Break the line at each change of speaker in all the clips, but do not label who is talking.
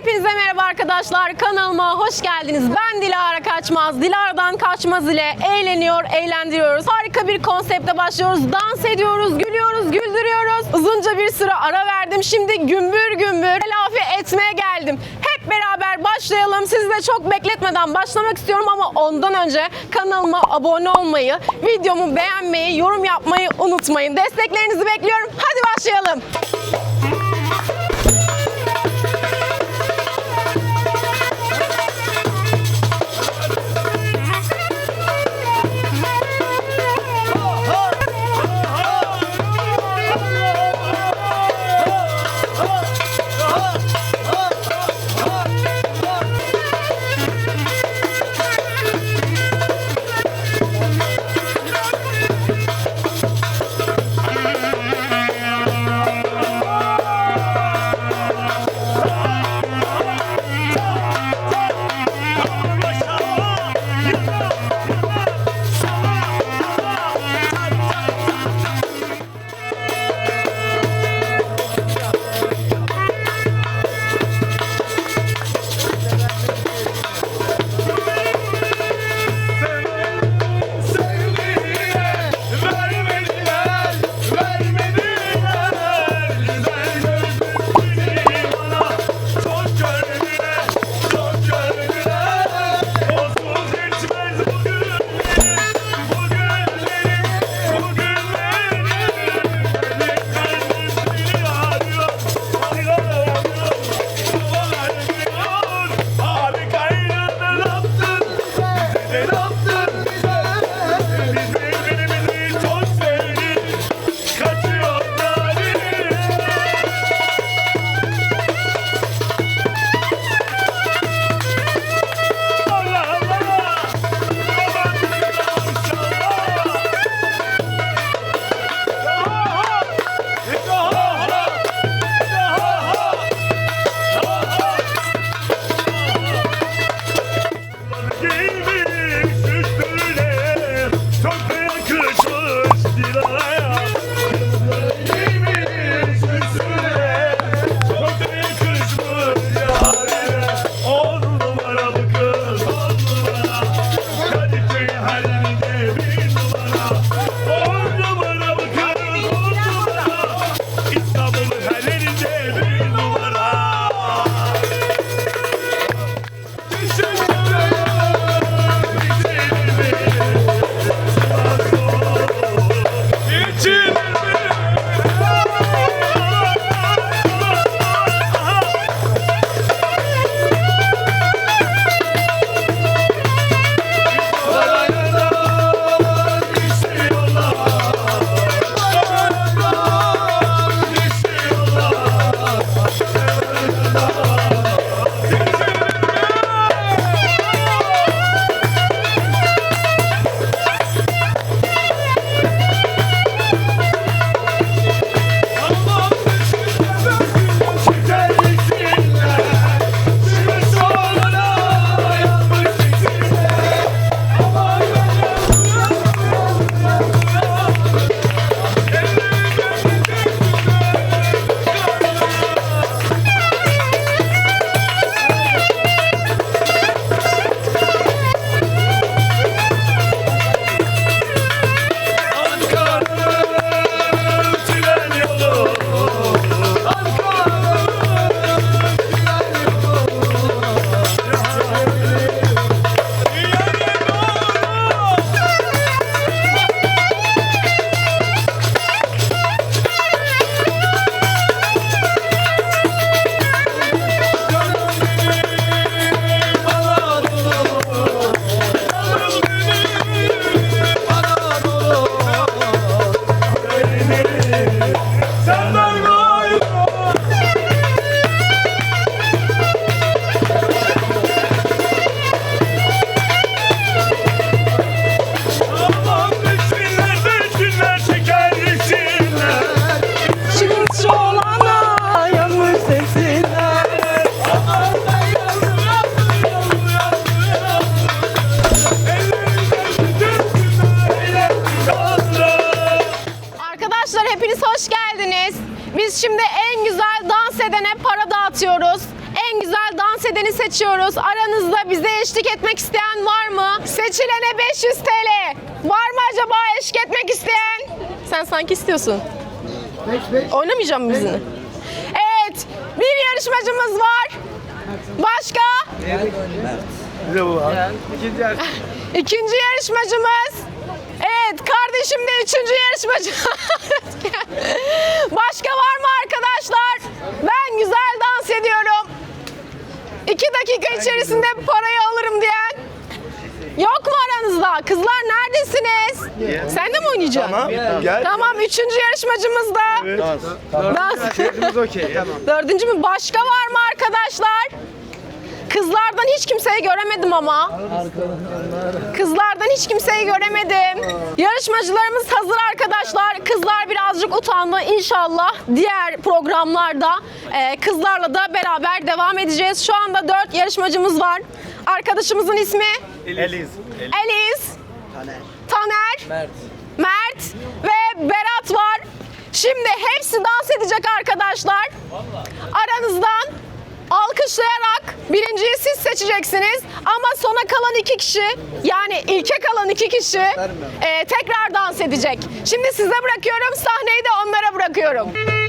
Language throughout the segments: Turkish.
Hepinize merhaba arkadaşlar. Kanalıma hoş geldiniz. Ben Dilara Kaçmaz. Dilara'dan kaçmaz ile eğleniyor, eğlendiriyoruz. Harika bir konsepte başlıyoruz. Dans ediyoruz, gülüyoruz, güldürüyoruz. Uzunca bir süre ara verdim. Şimdi gümbür gümbür telafi etmeye geldim. Hep beraber başlayalım. Sizi de çok bekletmeden başlamak istiyorum ama ondan önce kanalıma abone olmayı, videomu beğenmeyi, yorum yapmayı unutmayın. Desteklerinizi bekliyorum. Hadi başlayalım. Hepiniz hoş geldiniz. Biz şimdi en güzel dans edene para dağıtıyoruz. En güzel dans edeni seçiyoruz. Aranızda bize eşlik etmek isteyen var mı? Seçilene 500 TL. Var mı acaba eşlik etmek isteyen? Sen sanki istiyorsun. Oynamayacağım mı bizimle? Evet. Bir yarışmacımız var. Başka? Merhaba. İkinci yarışmacımız. Kardeşim de üçüncü yarışmacı. Başka var mı arkadaşlar? Ben güzel dans ediyorum. İki dakika içerisinde parayı alırım diyen. Yok mu aranızda? Kızlar neredesiniz? Sen de mi oynayacaksın?
Tamam. Gel.
Tamam, üçüncü yarışmacımız da. Dans.
Hepimiz okey. Tamam.
Dördüncü mü? Başka var mı arkadaşlar? Kızlardan hiç kimseyi göremedim ama. Kızlardan hiç kimseyi göremedim. Yarışmacılarımız hazır arkadaşlar. Kızlar birazcık utandı. İnşallah diğer programlarda e, kızlarla da beraber devam edeceğiz. Şu anda dört yarışmacımız var. Arkadaşımızın ismi
Eliz.
Eliz, Taner, Mert. ve Berat var. Şimdi hepsi dans edecek arkadaşlar. Aranızdan alkışlayarak birinciyi siz seçeceksiniz. Ama sona kalan iki kişi yani ilke kalan iki kişi e, tekrar dans edecek. Şimdi size bırakıyorum sahneyi de onlara bırakıyorum.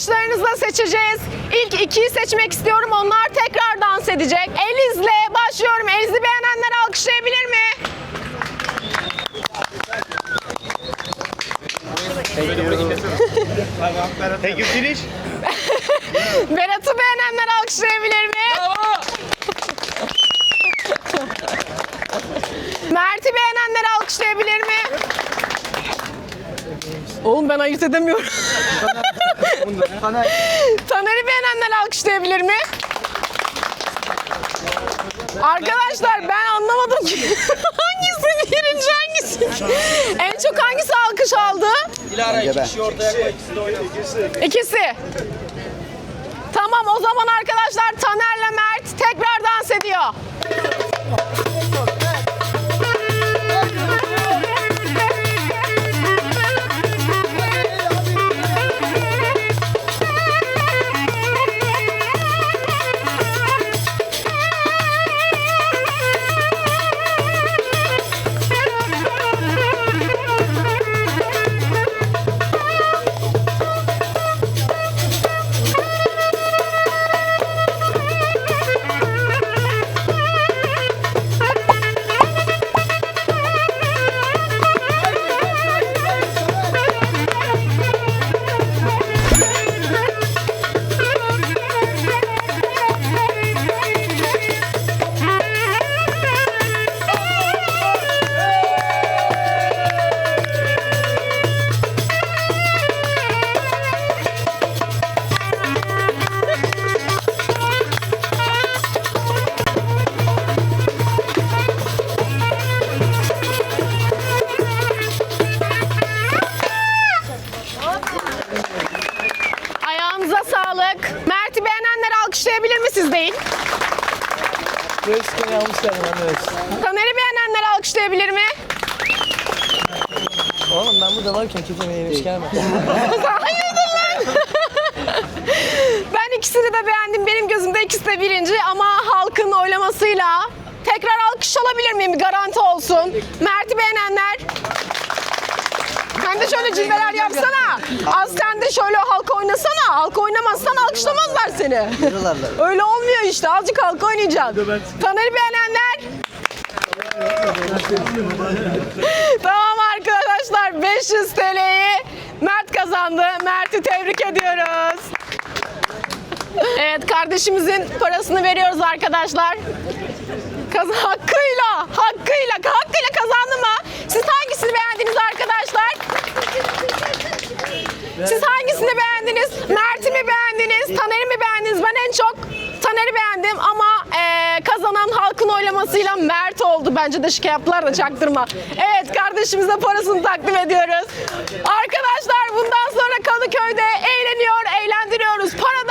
Alkışlarınızla seçeceğiz. İlk ikiyi seçmek istiyorum. Onlar tekrar dans edecek. Eliz'le başlıyorum. Eliz'i beğenenler alkışlayabilir mi?
Thank you finish.
Berat'ı beğenenler alkışlayabilir mi? Mert'i beğenenler alkışlayabilir mi? Oğlum ben ayırt edemiyorum. Taner'i beğenenler alkışlayabilir mi? Arkadaşlar ben anlamadım ki hangisi birinci hangisi? en çok hangisi alkış aldı?
Dilara iki kişi ortaya koy. ikisi de oynasın.
İkisi. Tamam o zaman arkadaşlar Taner'le Mert tekrar dans ediyor.
Yanlış geldin evet.
Taner'i beğenenler alkışlayabilir mi?
Oğlum ben burada varken kimse beni yemiş gelmez.
Hayırdır lan? ben ikisini de beğendim. Benim gözümde ikisi de birinci ama halkın oylamasıyla tekrar alkış alabilir miyim? Garanti olsun. Mert'i beğenenler. Sen de şöyle cilveler yapsana. Az sen de şöyle halka oynasana. Halka oynamazsan alkışlamazlar seni. Öyle olmuyor işte. Azıcık halka oynayacaksın. Taner'i beğenenler. tamam arkadaşlar 500 TL'yi Mert kazandı. Mert'i tebrik ediyoruz. Evet kardeşimizin parasını veriyoruz arkadaşlar. Kaz hakkıyla, hakkıyla, hakkıyla kazandı mı? Siz hangisini beğendiniz arkadaşlar? Siz hangisini beğendiniz? Mert'i mi beğendiniz? Taner'i mi beğendiniz? Ben en çok Taner'i beğendim ama eee, kazanan halkın oylamasıyla Mert oldu. Bence de şike yaptılar da çaktırma. Evet kardeşimize parasını takdim ediyoruz. Arkadaşlar bundan sonra Kadıköy'de eğleniyor, eğlendiriyoruz. Para.